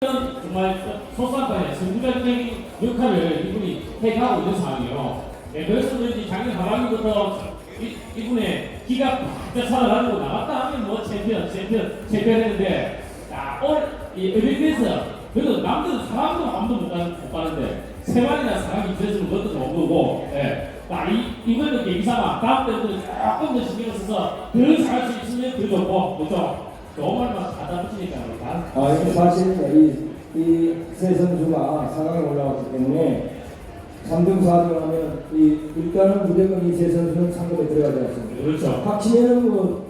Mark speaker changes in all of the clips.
Speaker 1: 정말 소수한간에 선구자적인 역할을 이분이 해가고 있는 상황이에요. 네, 그래서 그런지 작년 하반기부터 이, 이분의 기가 박자 살아가지고 나갔다 하면 뭐 챔피언, 챔피언, 챔피언 했는데 야, 오늘 이 엘리베이터 그래도 남들은 사람도 한 번도 못, 가는, 못 가는데 세 마리나 사람이 있었으면 그것도 좋은 거고 예. 나 이, 이번에도 계기 삼아 다음 때부터 조금 더 신경을 써서 더 잘할 수 있으면 더 좋고 그죠?
Speaker 2: 아, 이게 사실 이, 이 세 선수가 4강에 올라왔기 때문에 3등, 4등 하면 이, 일단은 무조건 이 세 선수는 상금에 들어가지 않습니다.
Speaker 1: 그렇죠.
Speaker 2: 박치면은 뭐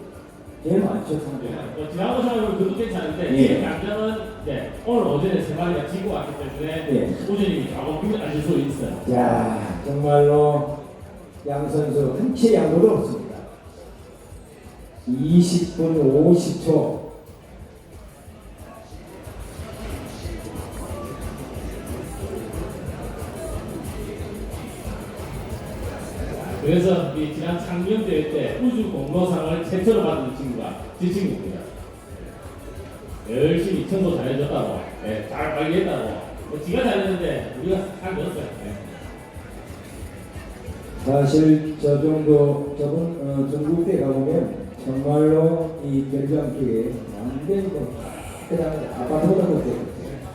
Speaker 2: 제일 많죠, 상금.
Speaker 1: 어, 지난번 상으로 그도 괜찮은데
Speaker 2: 예.
Speaker 1: 지금 양점은 네, 오늘 오전에 세 마리가 지고 왔기 때문에
Speaker 2: 예.
Speaker 1: 오전이 조금 힘들어질 수 있어요.
Speaker 2: 야 정말로 양 선수 한채 양보도 없습니다. 20분 50초.
Speaker 1: 그래서 이 지난 창녕 대회 때 우주 공로상을 최초로 받은 친구가 제 친구입니다. 열심히 청소 잘해줬다고, 네, 잘 관리했다고. 뭐 지가 잘했는데 우리가 잘 넣었어요. 네.
Speaker 2: 사실 저 정도 저분 어, 전국대 가보면 정말로 이 결정 쪽에 완전히 뭐 그냥 아파트보다 못해요.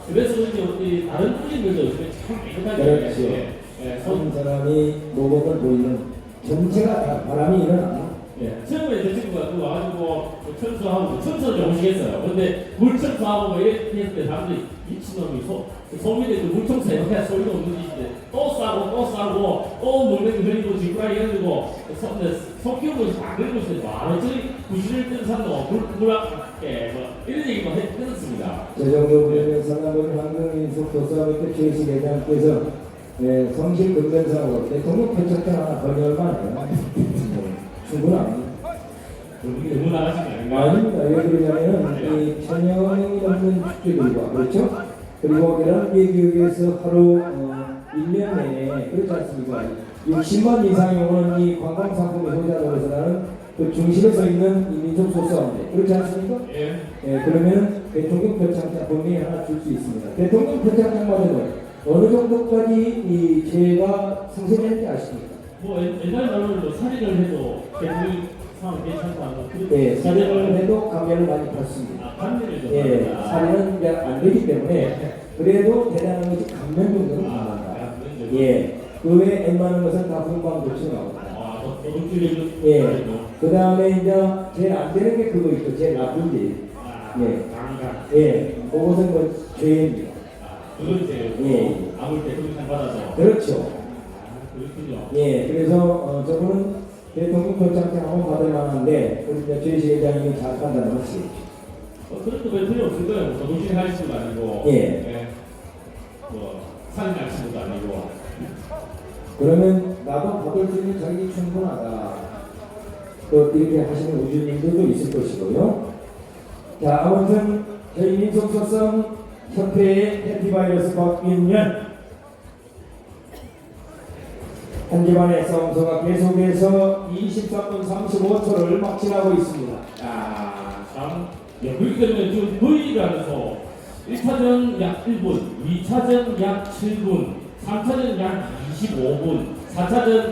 Speaker 1: 그래서 이제 우리 다른 분들도 참 깨끗하게
Speaker 2: 그렇죠.
Speaker 1: 예, 예,
Speaker 2: 한 사람이 모범을 보이는 전체가 다 바람이 일어나.
Speaker 1: 예, 처음에 저 친구가 그 와가지고 뭐 청소하고 청소를 조금씩 했어요. 근데 물 청소하고 뭐 이렇게 했을 때 사람들이 미친놈이 소, 소민의 그 물 청소 이렇게 소리도 없는 짓인데 또 싸고 또 물냉이 흘리고 지구라기 흘리고 소, 소 키우고 다 그리고 있어요. 와, 어쩌니 구실을 뜬 물, 물 앞에 뭐 이런 얘기 뭐 했, 했었습니다.
Speaker 2: 저 정도 보면 상암군 황금인숙 도사부터 최시 대장께서 예, 성실 근면사고 대통령 표창장 하나 걸리 얼마나요? 충분합니다.
Speaker 1: 그분이 너무 나가신 거?
Speaker 2: 아닙니다. 왜 그러냐면 이 천연이 없는 축제들과 그렇죠? 그리고 이런 교육에서 하루 어, 1년 내에 그렇지 않습니까? 60만 이상이 오는 이 관광상품의 소자로서 나는 그 중심에 서 있는 이 민족 소수인데 그렇지 않습니까?
Speaker 1: 예.
Speaker 2: 예, 그러면 대통령 표창장 분명히 하나 줄 수 있습니다. 대통령 표창장마저는 어느 정도까지 이 제가 상세했는지 아십니까?
Speaker 1: 뭐 옛- 옛날 말로 뭐 살인을 해도 대부분 상황 괜찮다고
Speaker 2: 예, 살인을 해도 감면을 많이 받습니다.
Speaker 1: 아, 좀
Speaker 2: 예. 살인은 안 되기 때문에 그래도 대단한 것이 감면 정도는
Speaker 1: 아.
Speaker 2: 예, 그 외에 웬만한 것은 다 훈방 조치 나옵니다.
Speaker 1: 아, 줄이고
Speaker 2: 예, 그 다음에 이제 제일 안 되는 게 그거 있죠. 제일 나쁜 게.
Speaker 1: 아,
Speaker 2: 예.
Speaker 1: 강간.
Speaker 2: 예, 그것은 뭐 죄입니다.
Speaker 1: 아, 그건 이제
Speaker 2: 예.
Speaker 1: 아무 때 그렇게 받아서.
Speaker 2: 그렇죠.
Speaker 1: 아, 그렇군요.
Speaker 2: 예, 그래서 어, 저분은 대통령 표창장 한번 받을 만한데 우리 회장님이 잘 판단하시.
Speaker 1: 어, 그런 거별 필요 없을 거예요. 뭐 정신 할 친구도 아니고.
Speaker 2: 예.
Speaker 1: 뭐 살인할 친구도 아니고.
Speaker 2: 그러면 나도 받을 수 있는 자격이 충분하다. 또 이렇게 하시는 우주님들도 있을 것이고요. 자, 아무튼 저희 민속소성 협회의 해피바이러스 박인년 한 집안의 싸움소가 계속해서 23분 35초를 막진하고 있습니다.
Speaker 1: 야, 참. 예, 그렇기 때문에 지금 소 1차전 약 1분, 2차전 약 7분, 3차전 약 25분, 4차전